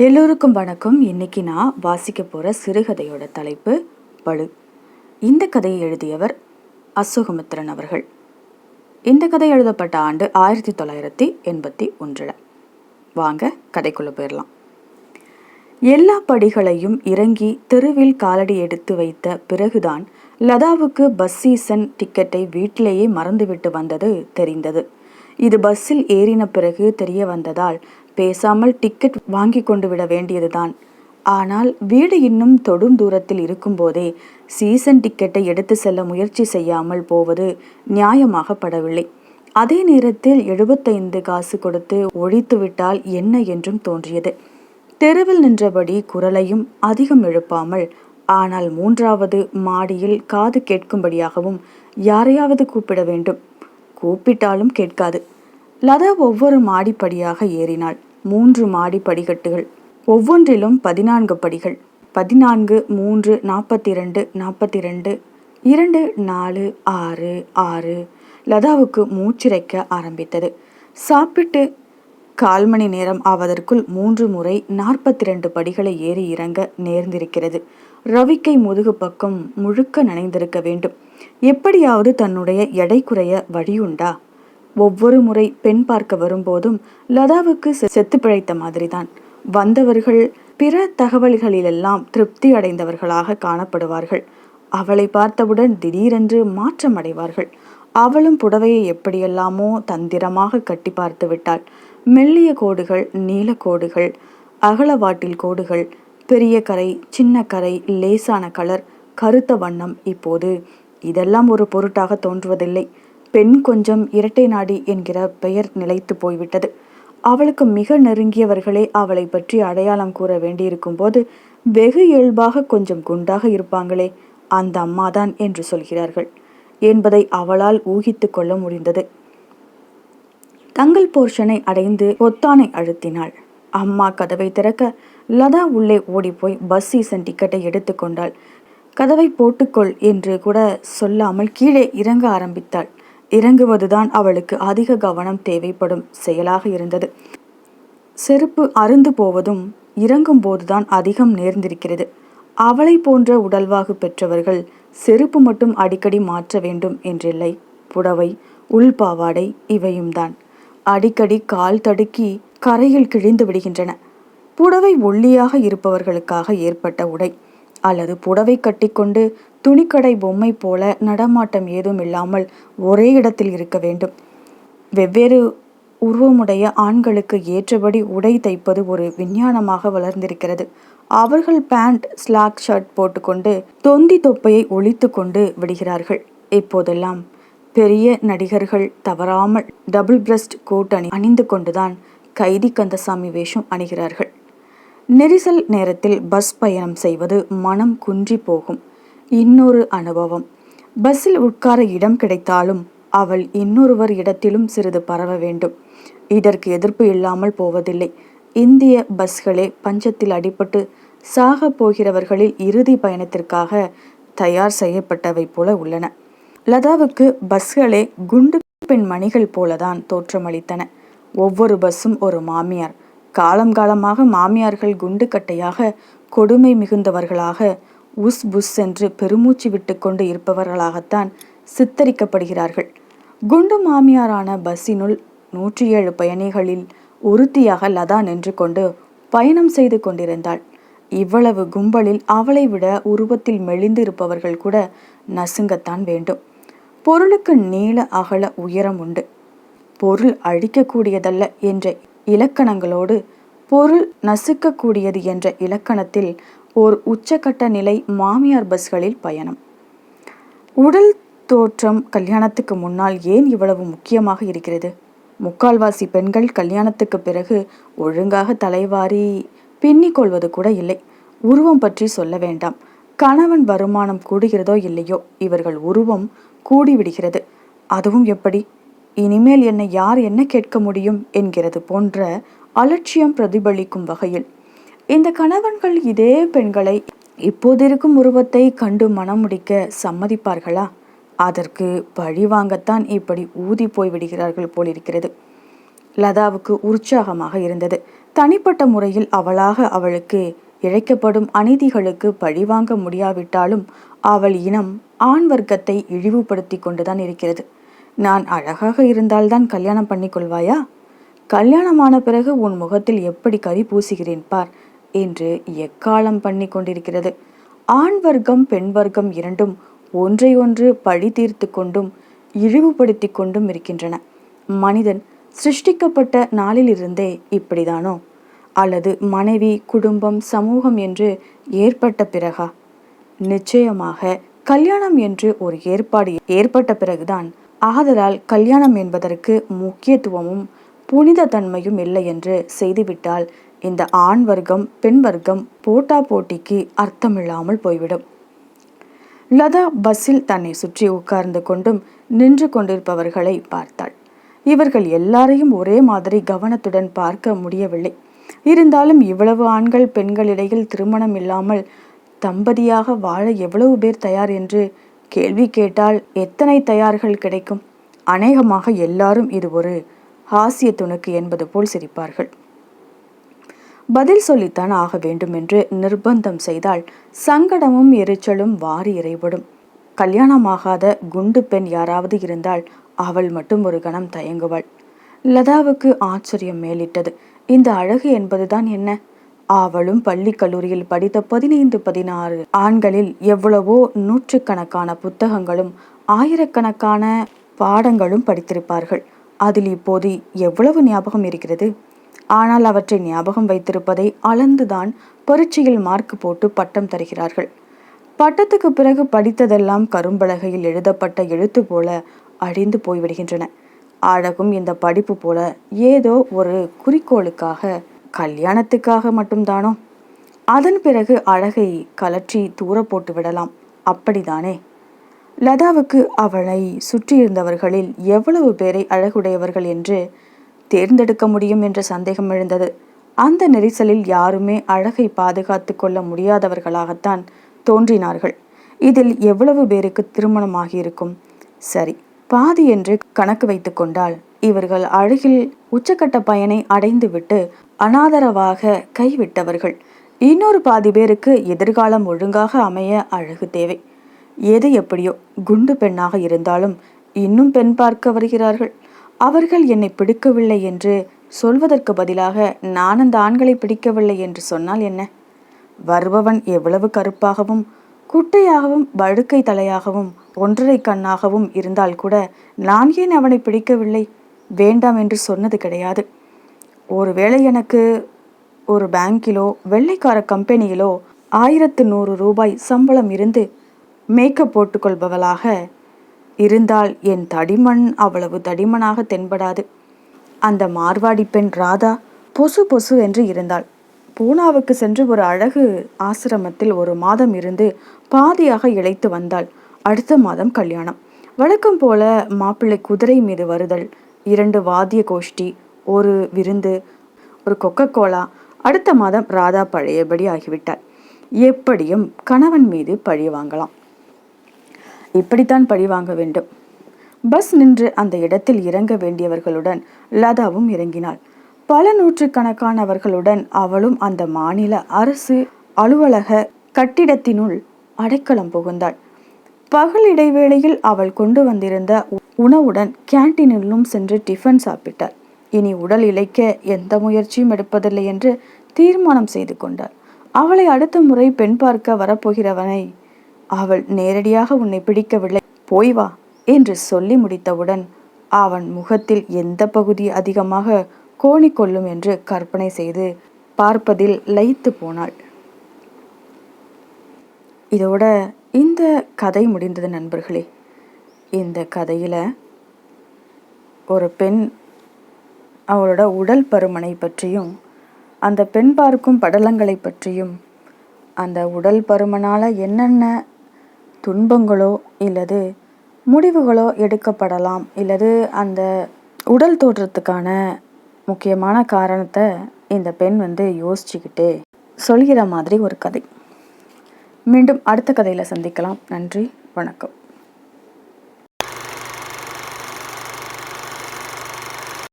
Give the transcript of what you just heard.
எல்லோருக்கும் வணக்கம். இன்னைக்கு நான் வாசிக்க போகிற சிறுகதையோட தலைப்பு பழு இந்த கதையை எழுதியவர் அசோகமித்திரன் அவர்கள். இந்த கதை எழுதப்பட்ட ஆண்டு ஆயிரத்தி தொள்ளாயிரத்தி எண்பத்தி ஒன்றில். வாங்க கதைக்குள்ளே போயிடலாம். எல்லா படிகளையும் இறங்கி தெருவில் காலடி எடுத்து வைத்த பிறகுதான் லதாவுக்கு பஸ் சீசன் டிக்கெட்டை வீட்டிலேயே மறந்துவிட்டு வந்தது தெரிந்தது. இது பஸ்ஸில் ஏறின பிறகு தெரிய வந்ததால் பேசாமல் டிக்கெட் வாங்கி கொண்டு விட வேண்டியதுதான். ஆனால் வீடு இன்னும் தொடும் தூரத்தில் இருக்கும்போதே சீசன் டிக்கெட்டை எடுத்து செல்ல முயற்சி செய்யாமல் போவது நியாயமாகப்படவில்லை. அதே நேரத்தில் எழுபத்தைந்து காசு கொடுத்து ஒழித்து விட்டால் என்ன என்றும் தோன்றியது. தெருவில் நின்றபடி குரலையும் அதிகம் எழுப்பாமல் ஆனால் மூன்றாவது மாடியில் காது கேட்கும்படியாகவும் யாரையாவது கூப்பிட வேண்டும். கூப்பிட்டாலும் கேட்காது. லதா ஒவ்வொரு மாடிப்படியாக ஏறினாள். மூன்று மாடி படிக்கட்டுகள். ஒவ்வொன்றிலும் பதினான்கு படிகள். பதினான்கு மூன்று நாற்பத்தி ரெண்டு நாற்பத்தி ரெண்டு இரண்டு நாலு ஆறு ஆறு லதாவுக்கு மூச்சிறைக்க ஆரம்பித்தது. சாப்பிட்டு கால் மணி நேரம் ஆவதற்குள் மூன்று முறை நாற்பத்தி ரெண்டு படிகளை ஏறி இறங்க நேர்ந்திருக்கிறது. ரவிக்கை முதுகு பக்கம் முழுக்க நனைந்திருக்க வேண்டும். எப்படியாவது தன்னுடைய எடை குறைய வழியுண்டா? ஒவ்வொரு முறை பெண் பார்க்க வரும்போதும் லதாவுக்கு செ- செத்து பிழைத்த மாதிரிதான். வந்தவர்கள் பிற தகவல்களிலெல்லாம் திருப்தி அடைந்தவர்களாக காணப்படுவார்கள். அவளை பார்த்தவுடன் திடீரென்று மாற்றம் அடைவார்கள். அவளும் புடவையை எப்படியெல்லாமோ தந்திரமாக கட்டி பார்த்து விட்டாள். மெல்லிய கோடுகள் நீல கோடுகள் அகலவாட்டில் கோடுகள் பெரிய கரை சின்ன கரை லேசான கலர் கருத்த வண்ணம் இப்போது இதெல்லாம் ஒரு பொருட்டாக தோன்றுவதில்லை. பெண் கொஞ்சம் இரட்டை நாடி என்கிற பெயர் நிலைத்து போய்விட்டது. அவளுக்கு மிக நெருங்கியவர்களே அவளை பற்றி அடையாளம் கூற வேண்டியிருக்கும் போது வெகு இயல்பாக கொஞ்சம் குண்டாக இருப்பாங்களே அந்த அம்மாதான் என்று சொல்கிறார்கள். என்பதை அவளால் ஊகித்து கொள்ள முடிந்தது. தங்கள் போர்ஷனை அடைந்து பொத்தானை அழுத்தினாள். அம்மா கதவை திறக்க லதா உள்ளே ஓடிப்போய் பஸ் சீசன் டிக்கெட்டை எடுத்துக்கொண்டாள் கதவை போட்டுக்கொள் என்று கூட சொல்லாமல் கீழே இறங்க ஆரம்பித்தாள். இறங்குவதுதான் அவளுக்கு அதிக கவனம் தேவைப்படும் செயலாக இருந்தது. செருப்பு அருந்து போவதும் இறங்கும் போதுதான் அதிகம் நேர்ந்திருக்கிறது. அவளை போன்ற உடல்வாகு பெற்றவர்கள் செருப்பு மட்டும் அடிக்கடி மாற்ற வேண்டும் என்றில்லை. புடவை உள்பாவாடை இவையும் தான் அடிக்கடி கால் தடுக்கி கரையில் கிழிந்து விடுகின்றன. புடவை ஒல்லியாக இருப்பவர்களுக்காக ஏற்பட்ட உடை. அல்லது புடவை கட்டிக்கொண்டு துணிக்கடை பொம்மை போல நடமாட்டம் ஏதும் இல்லாமல் ஒரே இடத்தில் இருக்க வேண்டும். வெவ்வேறு உருவமுடைய ஆண்களுக்கு ஏற்றபடி உடை தைப்பது ஒரு விஞ்ஞானமாக வளர்ந்திருக்கிறது. அவர்கள் பேண்ட் ஸ்லாக் ஷர்ட் போட்டுக்கொண்டு தொந்தி தொப்பையை ஒழித்து கொண்டு விடுகிறார்கள். இப்போதெல்லாம் பெரிய நடிகர்கள் தவறாமல் டபுள் பிரஸ்ட் கோட் அணி அணிந்து கொண்டுதான் கைதி கந்தசாமி வேஷம் அணிகிறார்கள். நெரிசல் நேரத்தில் பஸ் பயணம் செய்வது மனம் குன்றி போகும். இன்னொரு அனுபவம். பஸ்ஸில் உட்கார இடம் கிடைத்தாலும் அவள் இன்னொருவர் இடத்திலும் சிறிது பரவ வேண்டும். இதற்கு எதிர்ப்பு இல்லாமல் போவதில்லை. இந்திய பஸ்களே பஞ்சத்தில் அடிபட்டு சாக போகிறவர்களில் இறுதி பயணத்திற்காக தயார் செய்யப்பட்டவை போல உள்ளன. லதாவுக்கு பஸ்களே குண்டு பெண் மணிகள் போலதான் தோற்றமளித்தன. ஒவ்வொரு பஸ்ஸும் ஒரு மாமியார். காலம் காலமாக மாமியார்கள் குண்டு கட்டையாக கொடுமை மிகுந்தவர்களாக உஸ் புஸ் என்று பெருமூச்சு விட்டுக்கொண்டு இருப்பவர்களாகத்தான் சித்தரிக்கப்படுகிறார்கள். குண்டு மாமியாரான பஸ்ஸினுள் நூற்றி ஏழு பயணிகளில் ஒருத்தியாக லதா நின்று கொண்டு பயணம் செய்து கொண்டிருந்தாள். இவ்வளவு கும்பலில் அவளை விட உருவத்தில் மெலிந்து இருப்பவர்கள் கூட நசுங்கத்தான் வேண்டும். பொருளுக்கு நீள அகல உயரம் உண்டு. பொருள் அழிக்கக்கூடியதல்ல என்ற இலக்கணங்களோடு பொருள் நசுக்கக்கூடியது என்ற இலக்கணத்தில் ஓர் உச்சக்கட்ட நிலை மாமியார் பஸ்களில் பயணம். உடல் தோற்றம் கல்யாணத்துக்கு முன்னால் ஏன் இவ்வளவு முக்கியமாக இருக்கிறது? முக்கால்வாசி பெண்கள் கல்யாணத்துக்கு பிறகு ஒழுங்காக தலைவாரி பின்னிக் கொள்வது கூட இல்லை. உருவம் பற்றி சொல்ல வேண்டாம். கணவன் வருமானம் கூடுகிறதோ இல்லையோ இவர்கள் உருவம் கூடிவிடுகிறது. அதுவும் எப்படி? இனிமேல் என்னை யார் என்ன கேட்க முடியும் என்கிறது போன்ற அலட்சியம் பிரதிபலிக்கும் வகையில். இந்த கணவன்கள் இதே பெண்களை இப்போதிருக்கும் உருவத்தை கண்டு மனம் முடிக்க சம்மதிப்பார்களா? அதற்கு பழி வாங்கத்தான் இப்படி ஊதி போய் விடுகிறார்கள் போலிருக்கிறது. லதாவுக்கு உற்சாகமாக இருந்தது. தனிப்பட்ட முறையில் அவளாக அவளுக்கு இழைக்கப்படும் அநீதிகளுக்கு பழிவாங்க முடியாவிட்டாலும் அவள் இனம் ஆண் வர்க்கத்தை இழிவுபடுத்தி கொண்டுதான் இருக்கிறது. நான் அழகாக இருந்தால்தான் கல்யாணம் பண்ணிக்கொள்வாயா? கல்யாணமான பிறகு உன் முகத்தில் எப்படி கறி பூசுகிறேன் பார் என்று எக்காலம் பண்ணி கொண்டிருக்கிறது. ஆண் வர்க்கம் பெண் வர்க்கம் இரண்டும் ஒன்றை ஒன்று பழி தீர்த்து கொண்டும் இழிவுபடுத்தி கொண்டும் இருக்கின்றன. மனிதன் சிருஷ்டிக்கப்பட்ட நாளிலிருந்தே இப்படிதானோ? அல்லது மனைவி குடும்பம் சமூகம் என்று ஏற்பட்ட பிறகா? நிச்சயமாக கல்யாணம் என்று ஒரு ஏற்பாடு ஏற்பட்ட பிறகுதான் ஆதலால் கல்யாணம் என்பதற்கு முக்கியத்துவமும் புனித தன்மையும் இல்லை என்று செய்துவிட்டால் இந்த ஆண் வர்க்கம் பெண் வர்க்கம் போட்டா போட்டிக்கு அர்த்தமில்லாமல் போய்விடும். லதா பஸ்ஸில் தன்னை சுற்றி உட்கார்ந்து கொண்டும் நின்று கொண்டிருப்பவர்களை பார்த்தாள். இவர்கள் எல்லாரையும் ஒரே மாதிரி கவனத்துடன் பார்க்க முடியவில்லை. இருந்தாலும் இவ்வளவு ஆண்கள் பெண்களிடையில் திருமணம் இல்லாமல் தம்பதியாக வாழ எவ்வளவு பேர் தயார் என்று கேள்வி கேட்டால் எத்தனை தயார்கள் கிடைக்கும்? அநேகமாக எல்லாரும் இது ஒரு ஹாசிய துணுக்கு என்பது போல் சிரிப்பார்கள். பதில் சொல்லித்தான் ஆக வேண்டும் என்று நிர்பந்தம் செய்தால் சங்கடமும் எரிச்சலும் வாரி இறைபடும். கல்யாணமாகாத குண்டு பெண் யாராவது இருந்தால் அவள் மட்டும் ஒரு கணம் தயங்குவாள். லதாவுக்கு ஆச்சரியம் மேலிட்டது. இந்த அழகு என்பதுதான் என்ன? அவளும் பள்ளி கல்லூரியில் படித்த பதினைந்து பதினாறு ஆண்களில் எவ்வளவோ நூற்றுக்கணக்கான புத்தகங்களும் ஆயிரக்கணக்கான பாடங்களும் படித்திருப்பார்கள். அதில் இப்போது எவ்வளவு ஞாபகம் இருக்கிறது? ஆனால் அவற்றை ஞாபகம் வைத்திருப்பதை அளந்துதான் பரீட்சையில் மார்க் போட்டு பட்டம் தருகிறார்கள். பட்டத்துக்கு பிறகு படித்ததெல்லாம் கரும்பலகையில் எழுதப்பட்ட எழுத்து போல அழிந்து போய்விடுகின்றன. அழகும் இந்த படிப்பு போல ஏதோ ஒரு குறிக்கோளுக்காக கல்யாணத்துக்காக மட்டும்தானோ? அதன் பிறகு அழகை கலற்றி தூர போட்டு விடலாம். அப்படிதானே? லதாவுக்கு அவளை சுற்றியிருந்தவர்களில் எவ்வளவு பேரை அழகுடையவர்கள் என்று தேர்ந்தெடுக்க முடியும் என்ற சந்தேகம் எழுந்தது. அந்த நெரிசலில் யாருமே அழகை பாதுகாத்து கொள்ள முடியாதவர்களாகத்தான் தோன்றினார்கள். இதில் எவ்வளவு பேருக்கு திருமணமாகியிருக்கும்? சரி பாதி என்று கணக்கு வைத்து கொண்டால் இவர்கள் அழகில் உச்சக்கட்ட பயனை அடைந்துவிட்டு அனாதரவாக கைவிட்டவர்கள். இன்னொரு பாதி பேருக்கு எதிர்காலம் ஒழுங்காக அமைய அழகு தேவை. எது எப்படியோ குண்டு பெண்ணாக இருந்தாலும் இன்னும் பெண் பார்க்க வருகிறார்கள். அவர்கள் என்னை பிடிக்கவில்லை என்று சொல்வதற்கு பதிலாக நான் அந்த ஆண்களை பிடிக்கவில்லை என்று சொன்னால் என்ன? வருபவன் எவ்வளவு கருப்பாகவும் குட்டையாகவும் வழுக்கை தலையாகவும் ஒன்றரை கண்ணாகவும் இருந்தால் கூட நான் ஏன் அவனை பிடிக்கவில்லை? வேண்டாம் என்று சொன்னது கிடையாது. ஒருவேளை எனக்கு ஒரு பேங்கிலோ வெள்ளைக்கார கம்பெனியிலோ ஆயிரத்து நூறு ரூபாய் சம்பளம் இருந்து மேக்கப் போட்டுக்கொள்பவளாக இருந்தால் என் தடிமண் அவ்வளவு தடிமனாக தென்படாது. அந்த மார்வாடி பெண் ராதா பொசு பொசு என்று இருந்தாள். பூனாவுக்கு சென்று ஒரு அழகு ஆசிரமத்தில் ஒரு மாதம் இருந்து பாதியாக இழைத்து வந்தாள். அடுத்த மாதம் கல்யாணம். வழக்கம் போல மாப்பிள்ளை குதிரை மீது வருதல் இரண்டு வாத்திய கோஷ்டி ஒரு விருந்து ஒரு கொக்க கோலா அடுத்த மாதம் ராதா பழையபடி ஆகிவிட்டார் எப்படியும் கணவன் மீது பழி வாங்கலாம். இப்படித்தான் பழி வாங்க வேண்டும். பஸ் நின்று அந்த இடத்தில் இறங்க வேண்டியவர்களுடன் லதாவும் இறங்கினாள். பல நூற்றுக்கணக்கானவர்களுடன் அவளும் அந்த மாநில அரசு அலுவலக கட்டிடத்தினுள் அடைக்கலம் புகுந்தாள். பகல் இடைவேளையில் அவள் கொண்டு வந்திருந்த உணவுடன் கேன்டீனிலும் சென்று டிஃபன் சாப்பிட்டாள். இனி உடல் இழைக்க எந்த முயற்சியும் எடுப்பதில்லை என்று தீர்மானம் செய்து கொண்டாள். அவளை அடுத்த முறை பெண் பார்க்க வரப்போகிறவனை அவள் நேரடியாக உன்னை பிடிக்கவில்லை. போய் வா என்று சொல்லி முடித்தவுடன் அவன் முகத்தில் எந்த பகுதி அதிகமாக கோணிக்கொள்ளும் என்று கற்பனை செய்து பார்ப்பதில் லயித்து போனாள். இதோட இந்த கதை முடிந்தது நண்பர்களே. இந்த கதையில் ஒரு பெண் அவளோட உடல் பருமனை பற்றியும் அந்த பெண் பார்க்கும் படலங்களை பற்றியும் அந்த உடல் பருமனால் என்னென்ன துன்பங்களோ இல்லது முடிவுகளோ எடுக்கப்படலாம் இல்லது அந்த உடல் தோற்றத்துக்கான முக்கியமான காரணத்தை இந்த பெண் வந்து யோசிச்சுக்கிட்டு சொல்கிற மாதிரி ஒரு கதை. மீண்டும் அடுத்த கதையில் சந்திக்கலாம். நன்றி வணக்கம்.